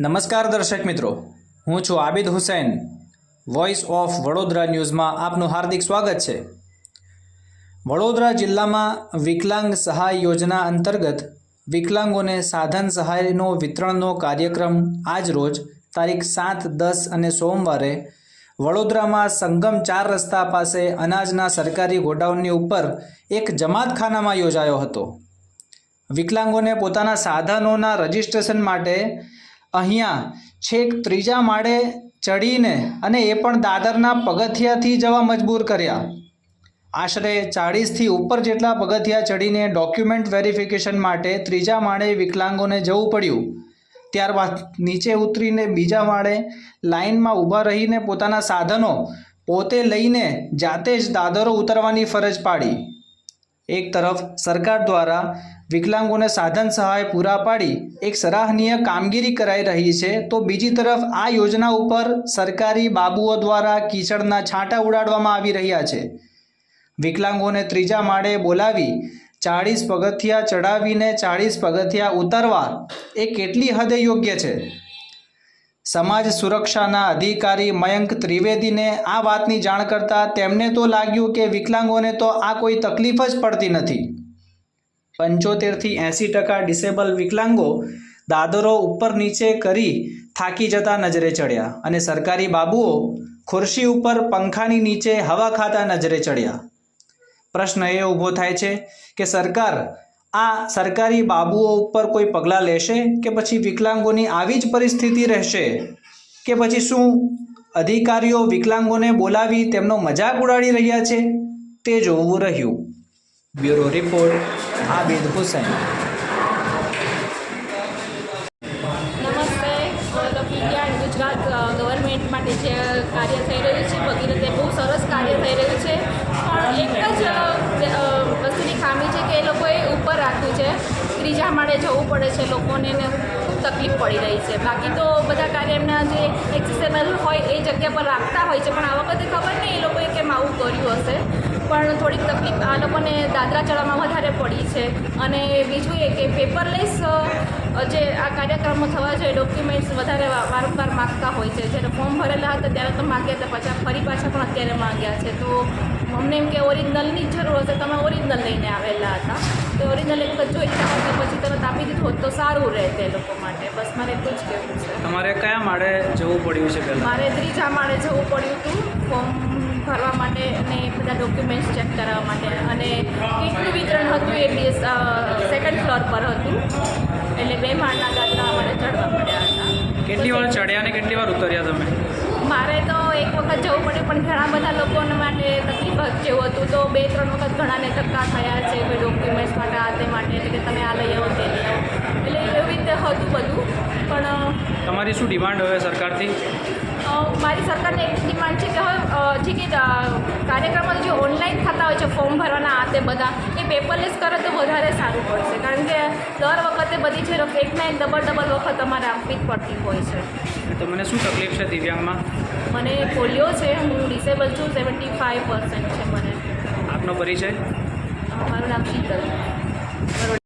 નમસ્કાર દર્શક મિત્રો, હું છું આબિદ હુસૈન. વોઇસ ઓફ વડોદરા ન્યૂઝમાં આપનું હાર્દિક સ્વાગત છે. વડોદરા જિલ્લામાં વિકલાંગ સહાય યોજના અંતર્ગત વિકલાંગોને સાધન સહાયનો વિતરણનો કાર્યક્રમ આજ રોજ તારીખ સાત, દસ અને સોમવારે વડોદરામાં સંગમ ચાર રસ્તા પાસે અનાજના સરકારી ગોડાઉનની ઉપર એક જમાતખાનામાં યોજાયો હતો. વિકલાંગોને પોતાના સાધનોના રજિસ્ટ્રેશન માટે અહીંયા છેક ત્રીજા માળે ચડીને અને એ પણ દાદરના પગથિયાથી જવા મજબૂર કર્યા. આશરે ચાળીસથી ઉપર જેટલા પગથિયા ચડીને ડોક્યુમેન્ટ વેરિફિકેશન માટે ત્રીજા માળે વિકલાંગોને જવું પડ્યું. ત્યારબાદ નીચે ઉતરીને બીજા માળે લાઇનમાં ઊભા રહીને પોતાના સાધનો પોતે લઈને જાતે જ દાદરો ઉતરવાની ફરજ પાડી. એક તરફ સરકાર દ્વારા વિકલાંગોને સાધન સહાય પૂરા પાડી એક સરાહનીય કામગીરી કરાઈ રહી છે, તો બીજી તરફ આ યોજના ઉપર સરકારી બાબુઓ દ્વારા કીચડના છાંટા ઉડાડવામાં આવી રહ્યા છે. વિકલાંગોને ત્રીજા માળે બોલાવી ચાળીસ પગથિયા ચડાવીને ચાળીસ પગથિયા ઉતરવા એ કેટલી હદે યોગ્ય છે? સમાજ સુરક્ષાના અધિકારી મયંક ત્રિવેદીને આ વાતની જાણ કરતાં તેમને તો લાગ્યું કે વિકલાંગોને તો આ કોઈ તકલીફ જ પડતી નથી. પંચોતેરથી એંસી ટકા ડિસેબલ વિકલાંગો દાદરો ઉપર નીચે કરી થાકી જતા નજરે ચડ્યા અને સરકારી બાબુઓ ખુરશી ઉપર પંખાની નીચે હવા ખાતા નજરે ચડ્યા. પ્રશ્ન એ ઊભો થાય છે કે સરકાર આ સરકારી બાબુઓ ઉપર કોઈ પગલાં લેશે કે પછી વિકલાંગોની આવી જ પરિસ્થિતિ રહેશે? કે પછી શું અધિકારીઓ વિકલાંગોને બોલાવી તેમનો મજાક ઉડાડી રહ્યા છે? તે જોવું રહ્યું. Bureau report, Abid Hussain. Gujarat government માટે જે કાર્ય થઈ રહ્યું છે, ભગીરથે બહુ સરસ કાર્ય થઈ રહ્યું છે પણ એક જ અ, અ, વસ્તુની ખામી છે કે એ લોકોએ ઉપર રાખ્યું છે ત્રીજા માળે જવું પડે છે, લોકોને ખૂબ તકલીફ પડી રહી છે. બાકી તો બધા કાર્ય એમના જે એક્સેસેબલ હોય એ જગ્યા પર રાખતા હોય છે, પણ આ વખતે ખબર નહીં એ લોકોએ કેમ આવું કર્યું હશે. પણ થોડીક તકલીફ આ લોકોને દાદરા ચડવામાં વધારે પડી છે. અને બીજું એ કે પેપરલેસ જે આ કાર્યક્રમો થવા જોઈએ ડોક્યુમેન્ટ્સ વધારે વારંવાર માગતા હોય છે. જ્યારે ફોર્મ ભરેલા હતા ત્યારે તો માગ્યા હતા, પાછા ફરી પાછા પણ અત્યારે માગ્યા છે. તો અમને એમ કે ઓરિજિનલની જ જરૂર હશે. તમે ઓરિજિનલ લઈને આવેલા હતા. તો ઓરિજિનલ એક વખત જોઈતા હોય પછી તરત આપી દીધું હોત તો સારું રહે તે લોકો માટે. બસ મારે એટલું જ કહેવું છે. તમારે કયા માળે જવું પડ્યું છે પહેલાં? મારે ત્રીજા માળે જવું પડ્યું હતું ફોર્મ ભરવા માટે અને બધા ડોક્યુમેન્ટ્સ ચેક કરાવવા માટે. અને કીટનું વિતરણ હતું એ બી સેકન્ડ ફ્લોર પર હતું. એટલે બે માળના દાદરા અમારે ચડવા પડ્યા હતા. કેટલી વાર ચડ્યા અને કેટલી વાર ઉતર્યા તમે? મારે તો એક વખત જવું પડ્યું પણ ઘણા બધા લોકોને માટે તકલીફ જેવું હતું. તો બે ત્રણ વખત ઘણાને ધક્કા થયા છે કોઈ ડોક્યુમેન્ટ્સ માટે આ તે માટે એટલે કે તમે આ લઈ આવો તે લઈ આવો. એટલે એવી રીતે હતું બધું. પણ તમારી શું ડિમાન્ડ હવે સરકારથી? મારી સરકારને એક ડિમાન્ડ છે કે હવે જે કે કાર્યક્રમમાં કાર્યક્રમો જે હોય છે ફોર્મ ભરવાના આ તે બધા એ પેપરલેસ કરે તો વધારે સારું પડશે. કારણ કે દર વખતે બધી છે એકના એક ડબલ ડબલ વખત તમારે આપવી જ પડતી હોય છે. તો મને શું તકલીફ છે દિવ્યાંગમાં? મને પોલિયો છે હું ડિસેબલ છું સેવન્ટી ફાઇવ પર્સન્ટ છે મને. આપનો પરિચય? મારું નામ શીતલ.